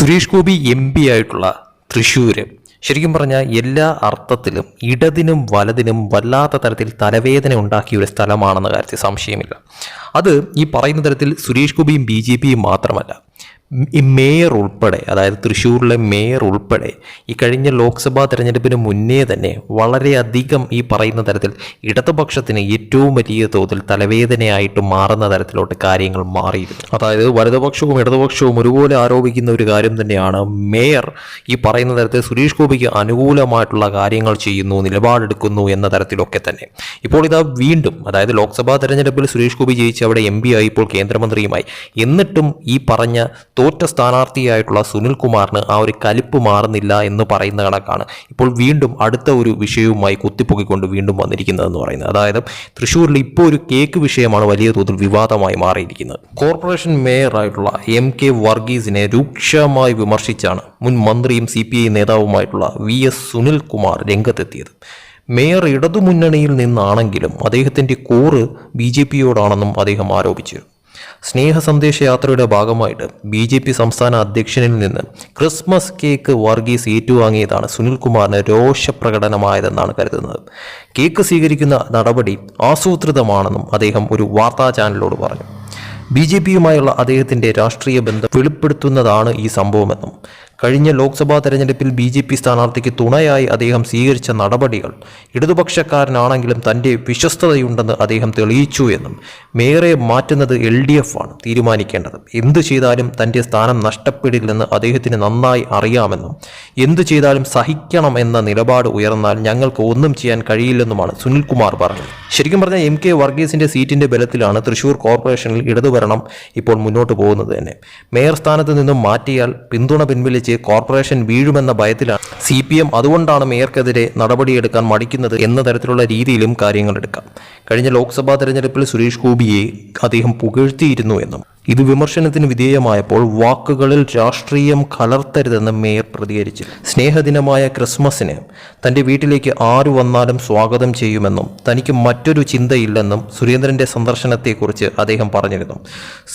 Suresh Gopi M P ആയിട്ടുള്ള തൃശ്ശൂര്. ശരിക്കും പറഞ്ഞാൽ എല്ലാ അർത്ഥത്തിലും ഇടതിനും വലതിനും വല്ലാത്ത തരത്തിൽ തലവേദന ഉണ്ടാക്കിയ ഒരു സ്ഥലമാണെന്ന കാര്യത്തിൽ സംശയമില്ല. അത് ഈ പറയുന്ന തരത്തിൽ സുരേഷ് ഗോപിയും ബി ജെ പിയും മാത്രമല്ല. ഈ മേയർ ഉൾപ്പെടെ അതായത് തൃശ്ശൂരിലെ മേയർ ഉൾപ്പെടെ ഈ കഴിഞ്ഞ ലോക്സഭാ തെരഞ്ഞെടുപ്പിന് മുന്നേ തന്നെ വളരെയധികം ഈ പറയുന്ന തരത്തിൽ ഇടതുപക്ഷത്തിന് ഏറ്റവും വലിയ തോതിൽ തലവേദനയായിട്ട് മാറുന്ന തരത്തിലോട്ട് കാര്യങ്ങൾ മാറിയിരുന്നു അതായത് വലതുപക്ഷവും ഇടതുപക്ഷവും ഒരുപോലെ ആരോപിക്കുന്ന ഒരു കാര്യം തന്നെയാണ് മേയർ ഈ പറയുന്ന തരത്തിൽ സുരേഷ് ഗോപിക്ക് അനുകൂലമായിട്ടുള്ള കാര്യങ്ങൾ ചെയ്യുന്നു നിലപാടെടുക്കുന്നു എന്ന തരത്തിലൊക്കെ തന്നെ. ഇപ്പോൾ ഇതാ വീണ്ടും അതായത് ലോക്സഭാ തെരഞ്ഞെടുപ്പിൽ സുരേഷ് ഗോപി ജയിച്ച് അവിടെ എം ആയി ഇപ്പോൾ കേന്ദ്രമന്ത്രിയുമായി. എന്നിട്ടും ഈ പറഞ്ഞ തോറ്റ സ്ഥാനാർത്ഥിയായിട്ടുള്ള സുനിൽ കുമാറിന് ആ ഒരു കലിപ്പ് മാറുന്നില്ല എന്ന് പറയുന്ന കണക്കാണ് ഇപ്പോൾ വീണ്ടും അടുത്ത ഒരു വിഷയവുമായി കുത്തിപ്പൊക്കിക്കൊണ്ട് വീണ്ടും വന്നിരിക്കുന്നതെന്ന് പറയുന്നത്. അതായത് തൃശ്ശൂരിൽ ഇപ്പോൾ ഒരു കേക്ക് വിഷയമാണ് വലിയ തോതിൽ വിവാദമായി മാറിയിരിക്കുന്നത്. കോർപ്പറേഷൻ മേയറായിട്ടുള്ള എം കെ വർഗീസിനെ രൂക്ഷമായി വിമർശിച്ചാണ് മുൻ മന്ത്രിയും സി പി ഐ നേതാവുമായിട്ടുള്ള വി എസ് സുനിൽ കുമാർ രംഗത്തെത്തിയത്. മേയർ ഇടതുമുന്നണിയിൽ നിന്നാണെങ്കിലും അദ്ദേഹത്തിന്റെ കൂറ് ബി ജെ പിയോടാണെന്നും അദ്ദേഹം ആരോപിച്ചു. സ്നേഹ സന്ദേശ യാത്രയുടെ ഭാഗമായിട്ട് ബി ജെ പി സംസ്ഥാന അധ്യക്ഷനിൽ നിന്ന് ക്രിസ്മസ് കേക്ക് വർഗീസ് ഏറ്റുവാങ്ങിയതാണ് സുനിൽകുമാറിന് രോഷപ്രകടനമായതെന്നാണ് കരുതുന്നത്. കേക്ക് സ്വീകരിക്കുന്ന നടപടി ആസൂത്രിതമാണെന്നും അദ്ദേഹം ഒരു വാർത്താ ചാനലിനോട് പറഞ്ഞു. ബി ജെ പിയുമായുള്ള അദ്ദേഹത്തിന്റെ രാഷ്ട്രീയ ബന്ധം വെളിപ്പെടുത്തുന്നതാണ് ഈ സംഭവമെന്നും കഴിഞ്ഞ ലോക്സഭാ തെരഞ്ഞെടുപ്പിൽ ബി ജെ പി സ്ഥാനാർത്ഥിക്ക് തുണയായി അദ്ദേഹം സ്വീകരിച്ച നടപടികൾ ഇടതുപക്ഷക്കാരനാണെങ്കിലും തന്റെ വിശ്വസ്തതയുണ്ടെന്ന് അദ്ദേഹം തെളിയിച്ചു എന്നും മേയറെ മാറ്റുന്നത് എൽ ഡി എഫ് ആണ് തീരുമാനിക്കേണ്ടത്. എന്തു ചെയ്താലും തന്റെ സ്ഥാനം നഷ്ടപ്പെടില്ലെന്ന് അദ്ദേഹത്തിന് നന്നായി അറിയാമെന്നും എന്തു ചെയ്താലും സഹിക്കണം എന്ന നിലപാട് ഉയർന്നാൽ ഞങ്ങൾക്ക് ഒന്നും ചെയ്യാൻ കഴിയില്ലെന്നുമാണ് സുനിൽകുമാർ പറഞ്ഞത്. ശരിക്കും പറഞ്ഞാൽ എം കെ വർഗീസിന്റെ സീറ്റിന്റെ ബലത്തിലാണ് തൃശൂർ കോർപ്പറേഷനിൽ ഇടതുഭരണം ഇപ്പോൾ മുന്നോട്ട് പോകുന്നത് തന്നെ. മേയർ സ്ഥാനത്ത് നിന്നും മാറ്റിയാൽ പിന്തുണ പിൻവലിച്ച് കോർപ്പറേഷൻ വീഴുമെന്ന ഭയത്തിലാണ് സി പി എം അതുകൊണ്ടാണ് മേയർക്കെതിരെ നടപടിയെടുക്കാൻ മടിക്കുന്നത് എന്ന തരത്തിലുള്ള രീതിയിലും കാര്യങ്ങൾ എടുക്കാം. കഴിഞ്ഞ ലോക്സഭാ തെരഞ്ഞെടുപ്പിൽ സുരേഷ് ഗോപിയെ അദ്ദേഹം പുകഴ്ത്തിയിരുന്നു എന്നും ഇത് വിമർശനത്തിന് വിധേയമായപ്പോൾ വാക്കുകളിൽ രാഷ്ട്രീയം കലർത്തരുതെന്ന് മേയർ പ്രതികരിച്ചു. സ്നേഹദിനമായ ക്രിസ്മസിന് തന്റെ വീട്ടിലേക്ക് ആര് വന്നാലും സ്വാഗതം ചെയ്യുമെന്നും തനിക്ക് മറ്റൊരു ചിന്തയില്ലെന്നും സുരേന്ദ്രന്റെ സന്ദർശനത്തെക്കുറിച്ച് അദ്ദേഹം പറഞ്ഞിരുന്നു.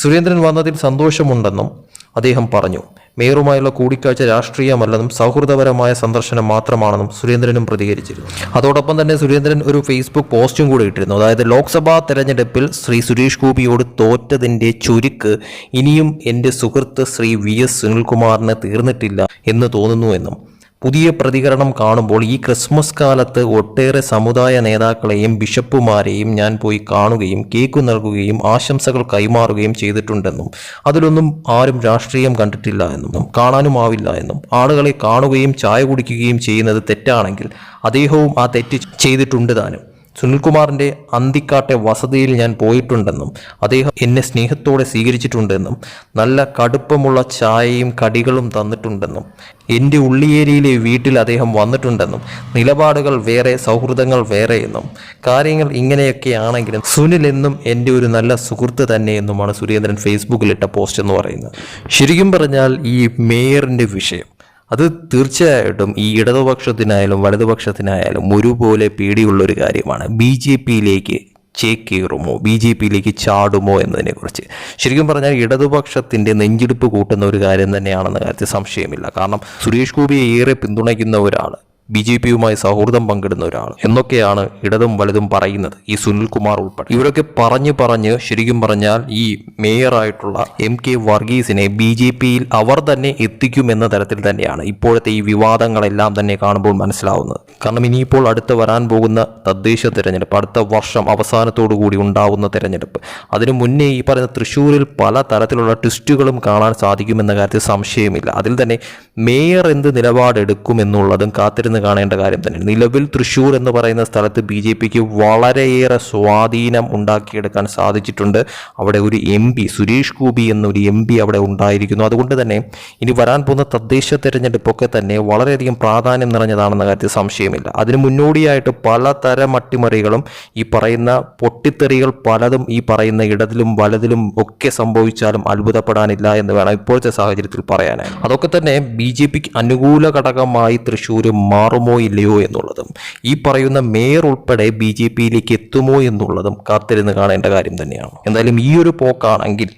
സുരേന്ദ്രൻ വന്നതിൽ സന്തോഷമുണ്ടെന്നും അദ്ദേഹം പറഞ്ഞു. മേയറുമായുള്ള കൂടിക്കാഴ്ച രാഷ്ട്രീയമല്ലെന്നും സൗഹൃദപരമായ സന്ദർശനം മാത്രമാണെന്നും സുരേന്ദ്രനും പ്രതികരിച്ചിരുന്നു. അതോടൊപ്പം തന്നെ സുരേന്ദ്രൻ ഒരു ഫേസ്ബുക്ക് പോസ്റ്റും കൂടി ഇട്ടിരുന്നു. അതായത് ലോക്സഭാ തെരഞ്ഞെടുപ്പിൽ ശ്രീ സുരേഷ് ഗോപിയോട് തോറ്റതിന്റെ ചുരുക്ക് ഇനിയും എന്റെ സുഹൃത്ത് ശ്രീ വി എസ് സുനിൽകുമാറിന് തീർന്നിട്ടില്ല എന്ന് തോന്നുന്നു എന്നും പുതിയ പ്രതികരണം കാണുമ്പോൾ ഈ ക്രിസ്മസ് കാലത്ത് ഒട്ടേറെ സമുദായ നേതാക്കളെയും ബിഷപ്പുമാരെയും ഞാൻ പോയി കാണുകയും കേക്ക് നൽകുകയും ആശംസകൾ കൈമാറുകയും ചെയ്തിട്ടുണ്ടെന്നും അതിലൊന്നും ആരും രാഷ്ട്രീയം കണ്ടിട്ടില്ല എന്നും കാണാനും ആവില്ല എന്നും ആളുകളെ കാണുകയും ചായ കുടിക്കുകയും ചെയ്യുന്നത് തെറ്റാണെങ്കിൽ അദ്ദേഹവും ആ തെറ്റ് ചെയ്തിട്ടുണ്ട് താനും. സുനിൽകുമാറിന്റെ അന്തിക്കാട്ടെ വസതിയിൽ ഞാൻ പോയിട്ടുണ്ടെന്നും അദ്ദേഹം എന്നെ സ്നേഹത്തോടെ സ്വീകരിച്ചിട്ടുണ്ടെന്നും നല്ല കടുപ്പമുള്ള ചായയും കടികളും തന്നിട്ടുണ്ടെന്നും എന്റെ ഉള്ളിയേരിയിലെ വീട്ടിൽ അദ്ദേഹം വന്നിട്ടുണ്ടെന്നും നിലപാടുകൾ വേറെ സൗഹൃദങ്ങൾ വേറെ എന്നും കാര്യങ്ങൾ ഇങ്ങനെയൊക്കെ ആണെങ്കിലും സുനിൽ എന്നും എന്റെ ഒരു നല്ല സുഹൃത്ത് തന്നെ എന്നുമാണ് സുരേന്ദ്രൻ ഫേസ്ബുക്കിലിട്ട പോസ്റ്റ് എന്ന് പറയുന്നത്. ശരിക്കും പറഞ്ഞാൽ ഈ മേയറിന്റെ വിഷയം അത് തീർച്ചയായിട്ടും ഈ ഇടതുപക്ഷത്തിനായാലും വലതുപക്ഷത്തിനായാലും ഒരുപോലെ പേടിയുള്ള ഒരു കാര്യമാണ്. ബി ജെ പിയിലേക്ക് ചേക്കേറുമോ ബി ജെ പിയിലേക്ക് ചാടുമോ എന്നതിനെക്കുറിച്ച്. ശരിക്കും പറഞ്ഞാൽ ഇടതുപക്ഷത്തിന്റെ നെഞ്ചിടിപ്പ് കൂട്ടുന്ന ഒരു കാര്യം തന്നെയാണെന്ന കാര്യത്തിൽ സംശയമില്ല. കാരണം സുരേഷ് ഗോപിയെ ഏറെ പിന്തുണയ്ക്കുന്ന ഒരാൾ ബി ജെ പിയുമായി സൗഹൃദം പങ്കിടുന്ന ഒരാൾ. എന്നൊക്കെയാണ് ഇടതും വലതും പറയുന്നത് ഈ സുനിൽകുമാർ ഉൾപ്പെടെ. ഇവരൊക്കെ പറഞ്ഞു പറഞ്ഞ് ശരിക്കും പറഞ്ഞാൽ ഈ മേയറായിട്ടുള്ള എം കെ വർഗീസിനെ ബി ജെ പിയിൽ അവർ തന്നെ എത്തിക്കുമെന്ന തരത്തിൽ തന്നെയാണ് ഇപ്പോഴത്തെ ഈ വിവാദങ്ങളെല്ലാം തന്നെ കാണുമ്പോൾ മനസ്സിലാവുന്നത്. കാരണം ഇനിയിപ്പോൾ അടുത്ത് വരാൻ പോകുന്ന തദ്ദേശ തെരഞ്ഞെടുപ്പ് അടുത്ത വർഷം അവസാനത്തോടു കൂടി ഉണ്ടാവുന്ന തിരഞ്ഞെടുപ്പ്. അതിനു മുന്നേ ഈ പറയുന്ന തൃശ്ശൂരിൽ പല തരത്തിലുള്ള ട്വിസ്റ്റുകളും കാണാൻ സാധിക്കുമെന്ന കാര്യത്തിൽ സംശയമില്ല. അതിൽ തന്നെ മേയർ എന്ത് നിലപാടെടുക്കുമെന്നുള്ളതും കാത്തിരുന്ന് കാണേണ്ട കാര്യം തന്നെ നിലവിൽ തൃശ്ശൂർ എന്ന് പറയുന്ന സ്ഥലത്ത് ബി ജെ പിക്ക് വളരെയേറെ സ്വാധീനം ഉണ്ടാക്കിയെടുക്കാൻ സാധിച്ചിട്ടുണ്ട്. അവിടെ ഒരു എം പി സുരേഷ് ഗോപി എന്നൊരു എം പി അവിടെ ഉണ്ടായിരിക്കുന്നു. അതുകൊണ്ട് തന്നെ ഇനി വരാൻ പോകുന്ന തദ്ദേശ തെരഞ്ഞെടുപ്പൊക്കെ തന്നെ വളരെയധികം പ്രാധാന്യം നിറഞ്ഞതാണെന്ന കാര്യത്തിൽ സംശയമില്ല. അതിന് മുന്നോടിയായിട്ട് പലതരം അട്ടിമറികളും ഈ പറയുന്ന പൊട്ടിത്തെറികൾ പലതും ഈ പറയുന്ന ഇടതിലും വലതിലും ഒക്കെ സംഭവിച്ചാലും അത്ഭുതപ്പെടാനില്ല എന്ന് വേണം ഇപ്പോഴത്തെ സാഹചര്യത്തിൽ പറയാനായി അതൊക്കെ തന്നെ ബി ജെ പിക്ക് അനുകൂല ഘടകമായി തൃശ്ശൂർ മാറുമോ ഇല്ലയോ എന്നുള്ളതും ഈ പറയുന്ന മേയർ ഉൾപ്പെടെ ബി ജെ പിയിലേക്ക് എത്തുമോ എന്നുള്ളതും കാത്തിരുന്ന് കാണേണ്ട കാര്യം തന്നെയാണ്. എന്തായാലും ഈ ഒരു പോക്കാണെങ്കിൽ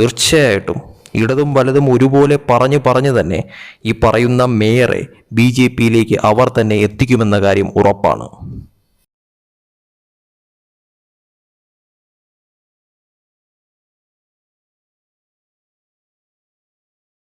തീർച്ചയായിട്ടും ഇടതും വലതും ഒരുപോലെ പറഞ്ഞു പറഞ്ഞു തന്നെ ഈ പറയുന്ന മേയറെ ബി ജെ പിയിലേക്ക് അവർ തന്നെ എത്തിക്കുമെന്ന കാര്യം ഉറപ്പാണ്.